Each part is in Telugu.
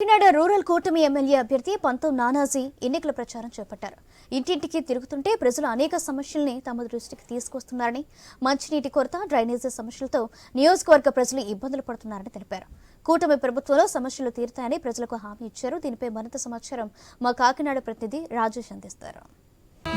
కాకినాడ రూరల్ కూటమి ఎమ్మెల్యే అభ్యర్థి పంతం నానాజీ ఎన్నికల ప్రచారం చేపట్టారు. ఇంటింటికి తిరుగుతుంటే ప్రజలు అనేక సమస్యల్ని తమ దృష్టికి తీసుకొస్తున్నారని మంచినీటి కొరత డ్రైనేజీ సమస్యలతో నియోజకవర్గ ప్రజలు ఇబ్బందులు పడుతున్నారని తెలిపారు. కూటమి ప్రభుత్వంలో సమస్యలు తీరుతాయని ప్రజలకు హామీ ఇచ్చారు. దీనిపై మరింత సమాచారం మా కాకినాడ ప్రతినిధి రాజేష్ అందిస్తారు.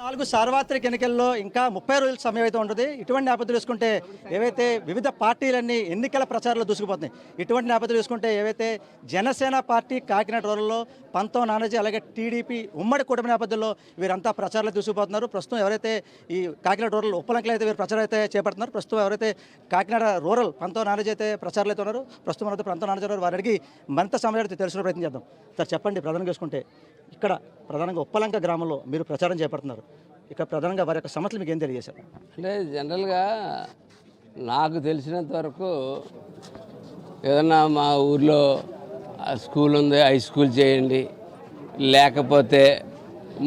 నాలుగు సార్వత్రిక ఎన్నికల్లో ఇంకా ముప్పై రోజుల సమయం అయితే ఉంటుంది. ఇటువంటి నేపథ్యం చూసుకుంటే ఏవైతే వివిధ పార్టీలన్నీ ఎన్నికల ప్రచారంలో దూసుకుపోతున్నాయి ఇటువంటి నేపథ్యం చూసుకుంటే ఏవైతే జనసేన పార్టీ కాకినాడ రోజుల్లో పంతో నానాజీ అలాగే టీడీపీ ఉమ్మడి కూటమి నేపథ్యంలో వీరంతా ప్రచారాలు దూసుకుపోతున్నారు. ప్రస్తుతం ఎవరైతే ఈ కాకినాడ రూరల్ ఉప్పలంకలు అయితే వీరు ప్రచారం అయితే చేపడుతున్నారు. ప్రస్తుతం ఎవరైతే కాకినాడ రూరల్ పంతో నానాజీ అయితే ప్రచారాలు అయితే ఉన్నారు. ప్రస్తుతం మనతో పంతో నానాజీ వారు అడిగి మరింత సమయం అయితే తెలుసుకునే ప్రయత్నం చేద్దాం. సార్ చెప్పండి. ప్రధానం చూసుకుంటే ఇక్కడ ప్రధానంగా ఉప్పలంక గ్రామంలో మీరు ప్రచారం చేపడుతున్నారు. ఇక్కడ ప్రధానంగా వారి యొక్క సమస్యలు మీకు ఏం తెలియజేశారు? అంటే జనరల్గా నాకు తెలిసినంత వరకు ఏదన్నా మా ఊర్లో స్కూల్ ఉంది హై స్కూల్ చేయండి. లేకపోతే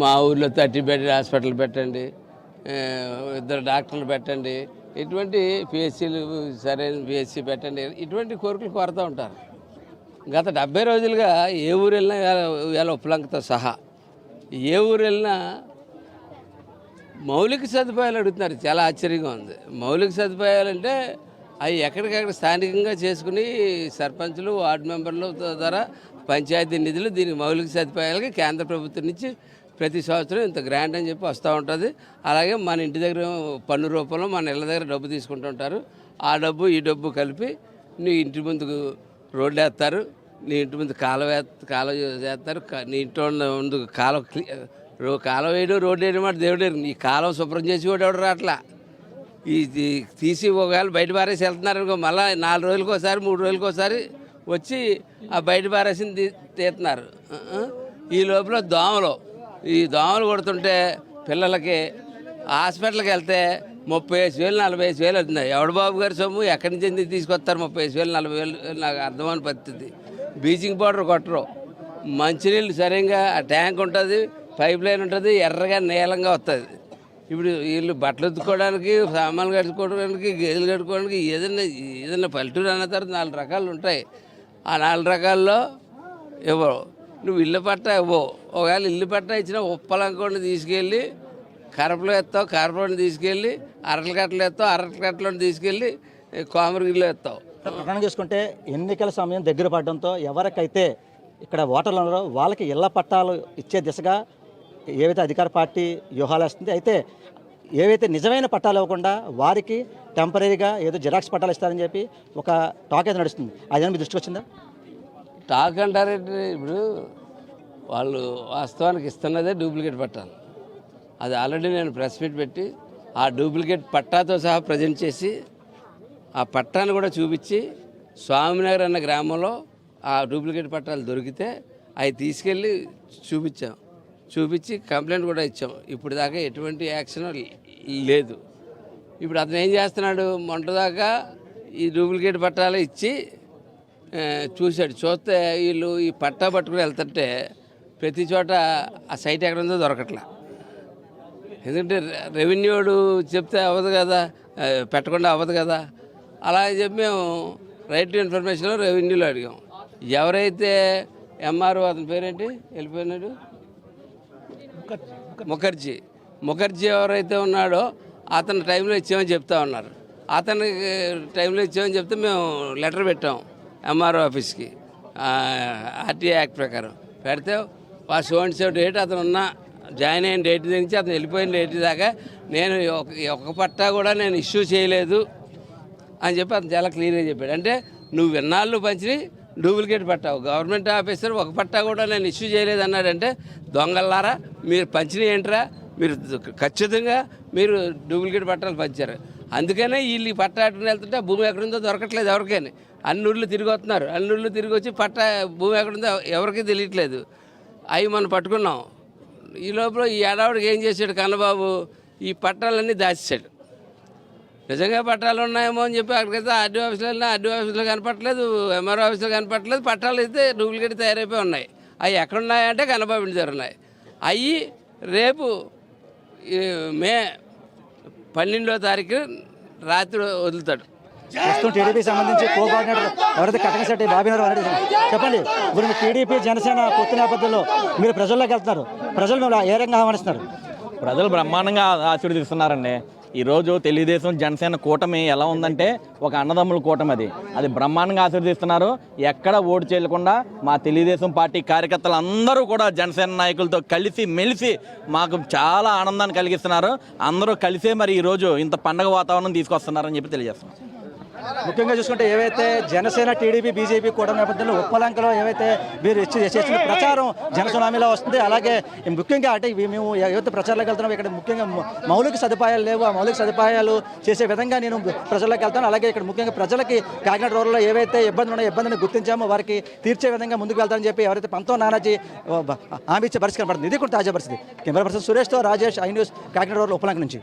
మా ఊర్లో థర్టీ బెడ్ హాస్పిటల్ పెట్టండి ఇద్దరు డాక్టర్లు పెట్టండి. ఇటువంటి పిహెచ్సీలు సరైన పిహెచ్సి పెట్టండి. ఇటువంటి కోరికలు కోరుతూ ఉంటారు. గత డెబ్బై రోజులుగా ఏ ఊరు వెళ్ళినా వేల ఉపలంకతో సహా. ఏ ఊరు వెళ్ళినా మౌలిక సదుపాయాలు అడుగుతున్నారు. చాలా ఆశ్చర్యంగా ఉంది. మౌలిక సదుపాయాలు అంటే అవి ఎక్కడికక్కడ స్థానికంగా చేసుకుని సర్పంచులు వార్డు మెంబర్ల ద్వారా పంచాయతీ నిధులు దీనికి మౌలిక సదుపాయాలకి కేంద్ర ప్రభుత్వం నుంచి ప్రతి సంవత్సరం ఇంత గ్రాంట్ అని చెప్పి వస్తూ ఉంటుంది. అలాగే మన ఇంటి దగ్గర పన్ను రూపంలో మన ఇళ్ళ దగ్గర డబ్బు తీసుకుంటుంటారు ఆ డబ్బు ఈ డబ్బు కలిపి నీ ఇంటి ముందుకు రోడ్లు వేస్తారు నీ ఇంటి ముందు కాలువ వే కాలువ చేస్తారు నీ ఇంట్లో ముందు కాలువ రో కాలువ వేయడం రోడ్డు వేయడం మాట దేవుడు ఈ కాలువ శుభ్రం చేసి కూడా ఎవడు రాట్లా? ఈ తీసి ఒకవేళ బయట పారేసి వెళ్తున్నారు అనుకో మళ్ళీ నాలుగు రోజులకి ఒకసారి మూడు రోజులకి ఒకసారి వచ్చి ఆ బయట పారేసింది తీ- తీస్తున్నారు ఈ లోపల దోమలు ఈ దోమలు కొడుతుంటే పిల్లలకి హాస్పిటల్కి వెళ్తే ముప్పై ఐదు వేలు నలభై ఐదు వేలు అవుతుంది ఎవడు బాబు గారి సొమ్ము? ఎక్కడి నుంచి ఎందుకు తీసుకొస్తారు ముప్పై ఐదు వేలు నలభై వేలు? నాకు అర్థమని పరిస్థితి. బ్లీచింగ్ పౌడర్ కొట్టరు. మంచినీళ్ళు సరిగ్గా ఆ ట్యాంక్ ఉంటుంది పైప్ లైన్ ఉంటుంది ఎర్రగా నీలంగా వస్తుంది. ఇప్పుడు వీళ్ళు బట్టలు ఉతుక్కోవడానికి సామాన్లు కట్టుకోవడానికి గేదెలు కట్టుకోవడానికి ఏదైనా ఏదైనా పల్లెటూరు అన్న తర్వాత నాలుగు రకాలు ఉంటాయి. ఆ నాలుగు రకాల్లో ఇవ్వవు. నువ్వు ఇల్లు పట్ట ఇవ్వవు. ఒకవేళ ఇల్లు పట్టా ఇచ్చిన ఉప్పలంకొని తీసుకెళ్ళి కరపలో ఎత్తావు కరపలోని తీసుకెళ్ళి అరటల కట్టలు ఎత్తావు అరటల కట్టలోని తీసుకెళ్ళి కోమరిగిల్లో ఎత్తావు. ప్రధానంగా చూసుకుంటే ఎన్నికల సమయం దగ్గర పడడంతో ఎవరికైతే ఇక్కడ ఓటర్లు ఉన్నారో వాళ్ళకి ఇళ్ళ పట్టాలు ఇచ్చే దిశగా ఏవైతే అధికార పార్టీ వ్యూహాలు వేస్తుంది అయితే ఏవైతే నిజమైన పట్టాలు ఇవ్వకుండా వారికి టెంపరీగా ఏదో జిరాక్స్ పట్టాలు ఇస్తారని చెప్పి ఒక టాక్ అయితే నడుస్తుంది. అదే మీ దృష్టికి వచ్చిందా? టాక్ అంటారంటే? ఇప్పుడు వాళ్ళు వాస్తవానికి ఇస్తున్నదే డూప్లికేట్ పట్టాలు. అది ఆల్రెడీ నేను ప్రెస్ మీట్ పెట్టి ఆ డూప్లికేట్ పట్టాతో సహా ప్రజెంట్ చేసి ఆ పట్టాను కూడా చూపించి స్వామినగర్ అన్న గ్రామంలో ఆ డూప్లికేట్ పట్టాలు దొరికితే అవి తీసుకెళ్ళి చూపించాం. చూపించి కంప్లైంట్ కూడా ఇచ్చాం. ఇప్పుడు దాకా ఎటువంటి యాక్షన్ లేదు. ఇప్పుడు అతను ఏం చేస్తున్నాడు? మొంటదాకా ఈ డూప్లికేట్ పట్టాలు ఇచ్చి చూశాడు. చూస్తే వీళ్ళు ఈ పట్టా పట్టుకుని వెళ్తుంటే ప్రతి చోట ఆ సైట్ ఎక్కడ ఉందో దొరకట్లా. ఎందుకంటే రెవెన్యూడు చెప్తే అవ్వదు కదా పెట్టకుండా అవ్వదు కదా. అలా చెప్పి మేము రైట్ టు ఇన్ఫర్మేషన్లో రెవెన్యూలో అడిగాం. ఎవరైతే ఎంఆర్ఓ అతని పేరేంటి? వెళ్ళిపోయినాడు? ముఖర్జీ. ముఖర్జీ ఎవరైతే ఉన్నాడో అతని టైంలో ఇచ్చామని చెప్తా ఉన్నారు. అతని టైంలో ఇచ్చామని చెప్తే మేము లెటర్ పెట్టాం ఎంఆర్ఓ ఆఫీస్కి ఆర్టీఐ యాక్ట్ ప్రకారం. పెడితే ఆ సెవెంటీ సెవెంటీ డేట్ అతను ఉన్న జాయిన్ అయిన డేట్ నుంచి అతను వెళ్ళిపోయిన డేట్ దాకా నేను ఒక ఒక పట్టా కూడా నేను ఇష్యూ చేయలేదు అని చెప్పి అతను చాలా క్లియర్గా చెప్పాడు. అంటే నువ్వు విన్నాళ్ళు పంచి డూప్లికేట్ పట్టావు గవర్నమెంట్ ఆఫీసర్ ఒక పట్టా కూడా నేను ఇష్యూ చేయలేదు అన్నాడంటే దొంగల్లారా మీరు పంచినవి ఏంట్రా? మీరు ఖచ్చితంగా మీరు డూప్లికేట్ పట్టాలు పంచారు. అందుకనే వీళ్ళు పట్టా అటుకుని వెళ్తుంటే భూమి ఎక్కడుందో దొరకట్లేదు ఎవరికైనా. అన్ని ఊళ్ళు తిరిగి వస్తున్నారు. అన్ని ఊళ్ళు తిరిగి వచ్చి పట్టా భూమి ఎక్కడుందో ఎవరికీ తెలియట్లేదు. అవి మనం పట్టుకున్నాం. ఈ లోపల ఈ ఏడావిడికి ఏం చేశాడు కన్నబాబు? ఈ పట్టాలన్నీ దాచేశాడు. నిజంగా పట్టాలు ఉన్నాయేమో అని చెప్పి అక్కడికైతే ఆర్డీ ఆఫీసులో వెళ్ళినా ఆర్డీ ఆఫీస్లో కనపట్లేదు ఎంఆర్ఓ ఆఫీస్లో కనపట్లేదు పట్టాలు అయితే డూప్లికేట్ తయారైపోయి ఉన్నాయి. అవి ఎక్కడున్నాయంటే కన్నబాబు ఇంటి దగ్గర ఉన్నాయి. అవి రేపు మే పన్నెండో తారీఖు రాత్రి వదులుతాడు. ప్రస్తుతం టీడీపీ సంబంధించి కో కోఆర్డినేటర్ ఎవరైతే కటకశెట్టి బాబీనారు వారు చెప్పండి. ఇప్పుడు మీ టీడీపీ జనసేన పొత్తు నేపథ్యంలో మీరు ప్రజల్లోకి వెళ్తున్నారు. ప్రజలు మిమ్మల్ని ఏ రకంగా ఆహ్వానిస్తున్నారు? ప్రజలు బ్రహ్మాండంగా ఆశీర్వదిస్తున్నారండి. ఈరోజు తెలుగుదేశం జనసేన కూటమి ఎలా ఉందంటే ఒక అన్నదమ్ముల కూటమి అది. అది బ్రహ్మాండంగా ఆశీర్వదిస్తున్నారు. ఎక్కడ ఓటు చేయకుండా మా తెలుగుదేశం పార్టీ కార్యకర్తలు అందరూ కూడా జనసేన నాయకులతో కలిసి మెలిసి మాకు చాలా ఆనందాన్ని కలిగిస్తున్నారు. అందరూ కలిసే మరి ఈరోజు ఇంత పండగ వాతావరణం తీసుకొస్తున్నారని చెప్పి తెలియజేస్తున్నాం. ముఖ్యంగా చూసుకుంటే ఏవైతే జనసేన టీడీపీ బీజేపీ కూడా నేపథ్యంలో ఉప్పలంకలో ఏవైతే మీరు చేసిన ప్రచారం జనసునామీలో వస్తుంది అలాగే ముఖ్యంగా అంటే మేము ఏవైతే ప్రచారంలోకి వెళ్తున్నాం ఇక్కడ ముఖ్యంగా మౌలిక సదుపాయాలు లేవు. ఆ మౌలిక సదుపాయాలు చేసే విధంగా నేను ప్రజల్లోకి వెళ్తాను. అలాగే ఇక్కడ ముఖ్యంగా ప్రజలకి కాకినాడ రోడ్లో ఏవైతే ఇబ్బందులు ఉన్నాయో ఇబ్బందిని గుర్తించామో వారికి తీర్చే విధంగా ముందుకు వెళ్తానని చెప్పి ఎవరైతే పంతో నానాజీ హామీ ఇచ్చే పరిస్థితి కనబడుతుంది ఇది కూడా తాజా పరిస్థితి. కెమెరా పర్సన్ సురేష్తో రాజేష్ ఐ న్యూస్ కాకినాడ రోడ్లో ఉప్పలంక నుంచి.